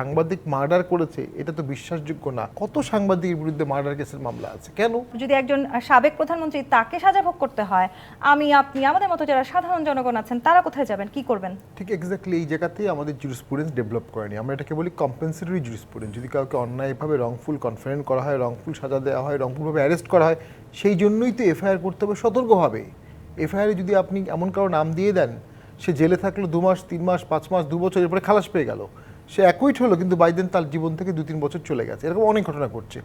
সাংবাদিক মার্ডার করেছে এটা তো বিশ্বাসযোগ্য না। কত সাংবাদিকের বিরুদ্ধে মার্ডার কেসের মামলা আছে? কেন? যদি একজন সাবেক প্রধানমন্ত্রী তাকে সাজা ভোগ করতে হয় আমি আপনি আমাদের মতো যারা সাধারণ জনগণ আছেন তারা কোথায় যাবেন? কি করবেন? ঠিক এক্স্যাক্টলি এই জায়গাতেই আমাদের জুরিসপ্রুডেন্স ডেভেলপ করেনি। আমরা এটাকে বলি কম্পেনসেটরি জুরিসপ্রুডেন্স যদি কাউকে অন্যায়ভাবে রংফুল কনফারেন্ট করা হয় রংফুল সাজা দেওয়া হয় রংফুলভাবে অ্যারেস্ট করা হয় সেই জন্যই তো এফআইআর করতে হবে সতর্কভাবে এফআইআরে যদি আপনি এমন কারও নাম দিয়ে দেন সে জেলে থাকল দু মাস তিন মাস পাঁচ মাস দু বছর এরপরে খালাস পেয়ে গেল। সে একই হলো, কিন্তু বাইদেন তার জীবন থেকে দু তিন বছর চলে গেছে। এরকম অনেক ঘটনা ঘটছে।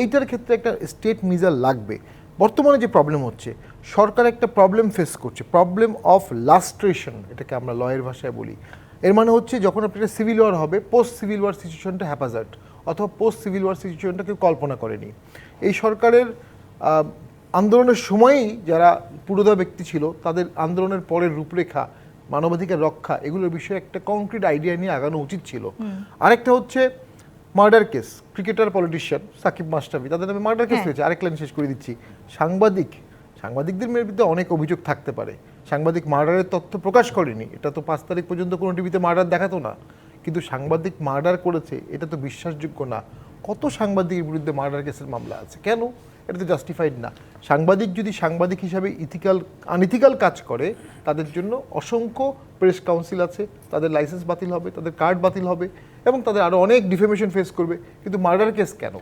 এইটার ক্ষেত্রে একটা স্টেট মিজার লাগবে। বর্তমানে যে প্রবলেম হচ্ছে, সরকার একটা প্রবলেম ফেস করছে প্রবলেম অফ লাস্ট্রেশন এটাকে আমরা লয়ের ভাষায় বলি। এর মানে হচ্ছে যখন আপনি একটা সিভিল ওয়ার হবে পোস্ট সিভিল ওয়ার সিচুয়েশনটা হ্যাপাজার্ড অথবা পোস্ট সিভিল ওয়ার সিচুয়েশনটা কেউ কল্পনা করেনি। এই সরকারের আন্দোলনের সময়ই যারা পুরোধা ব্যক্তি ছিল, তাদের আন্দোলনের পরের রূপরেখা মানবাধিকার রক্ষা এগুলোর বিষয়ে একটা কংক্রিট আইডিয়া নিয়ে আগানো উচিত ছিল। আরেকটা হচ্ছে murder case cricketer politician Shakib মাস্টাবি তাদের নামে মার্ডার কেস হ্যাঁ। হয়েছে আরেক লাইন শেষ করে দিচ্ছি। সাংবাদিক সাংবাদিকদের বিরুদ্ধে অনেক অভিযোগ থাকতে পারে। সাংবাদিক মার্ডারের তথ্য প্রকাশ করেনি এটা তো পাঁচ তারিখ পর্যন্ত কোনো টিভিতে মার্ডার দেখাতো না। কিন্তু সাংবাদিক মার্ডার করেছে এটা তো বিশ্বাসযোগ্য না। কত সাংবাদিকের বিরুদ্ধে মার্ডার কেসের মামলা আছে? কেন? এটা তো জাস্টিফাইড না। সাংবাদিক যদি সাংবাদিক হিসাবে ইথিক্যাল আনইথিক্যাল কাজ করে, তাদের জন্য অসংখ্য প্রেস কাউন্সিল আছে, তাদের লাইসেন্স বাতিল হবে, তাদের কার্ড বাতিল হবে, এবং তাদের আরও অনেক ডিফেমেশন ফেস করবে। কিন্তু মার্ডার কেস কেন?